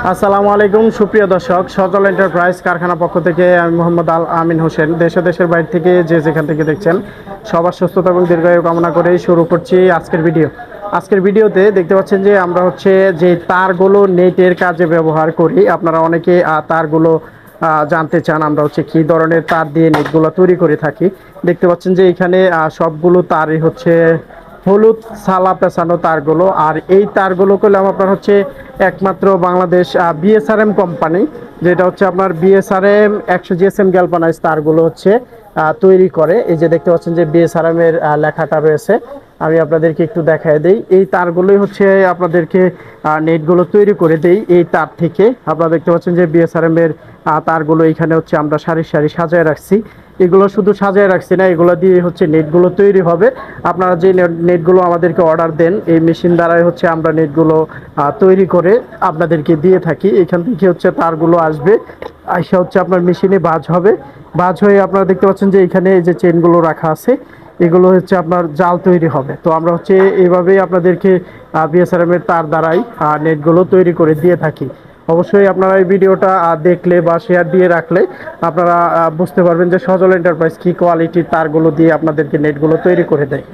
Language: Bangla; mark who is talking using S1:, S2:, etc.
S1: আসসালামু আলাইকুম, সুপ্রিয় দর্শক। সজল এন্টারপ্রাইজ কারখানা পক্ষ থেকে আমি মোহাম্মদ আল আমিন হোসেন। দেশ দেশের বাইরে থেকে যে যেখান থেকে দেখছেন, সবার সুস্থতা এবং দীর্ঘায়ু কামনা করেই শুরু করছি আজকের ভিডিও। আজকের ভিডিওতে দেখতে পাচ্ছেন যে আমরা হচ্ছে যে তারগুলো নেটের কাজে ব্যবহার করি। আপনারা অনেকে তারগুলো জানতে চান, আমরা হচ্ছে কী ধরনের তার দিয়ে নেটগুলো তৈরি করে থাকি। দেখতে পাচ্ছেন যে এখানে সবগুলো তারই হচ্ছে হলুদ সালা পেঁচানো তারগুলো। আর এই তারগুলো করলাম আপনার হচ্ছে একমাত্র বাংলাদেশ বিএসআরএম কোম্পানি যেটা হচ্ছে আপনার বিএসআরএম একশো জিএসএম গ্যালপানাইজ তারগুলো হচ্ছে তৈরি করে। এই যে দেখতে পাচ্ছেন যে বিএসআরএম এর লেখাটা রয়েছে। আমি আপনাদেরকে একটু দেখায় দেই। এই তারগুলোই হচ্ছে আপনাদেরকে নেটগুলো তৈরি করে দেই এই তার থেকে। আপনারা দেখতে পাচ্ছেন যে বিএসআরএম এর তারগুলো এখানে হচ্ছে আমরা সারি সারি সাজায় রাখছি। এগুলো শুধু সাজায় রাখছি না, এগুলো দিয়ে হচ্ছে নেটগুলো তৈরি হবে। আপনারা যে নেট- নেটগুলো আমাদেরকে অর্ডার দেন, এই মেশিন দ্বারাই হচ্ছে আমরা নেটগুলো তৈরি করে আপনাদেরকে দিয়ে থাকি। এখান থেকে হচ্ছে তারগুলো আসবে। আইসা হচ্ছে আপনার মেশিনে বাজ হবে। বাজ হয়ে আপনারা দেখতে পাচ্ছেন যে এখানে এই যে চেনগুলো রাখা আছে এগুলো হচ্ছে আপনার জাল তৈরি হবে। তো আমরা হচ্ছে এইভাবেই আপনাদেরকে বিএসআরএম এর তার দ্বারাই নেটগুলো তৈরি করে দিয়ে থাকি। অবশ্যই আপনারা এই ভিডিওটা দেখলে বা শেয়ার দিয়ে রাখলে আপনারা বুঝতে পারবেন যে সজল এন্টারপ্রাইজ কি কোয়ালিটির তারগুলো দিয়ে আপনাদেরকে নেটগুলো তৈরি করে দেয়।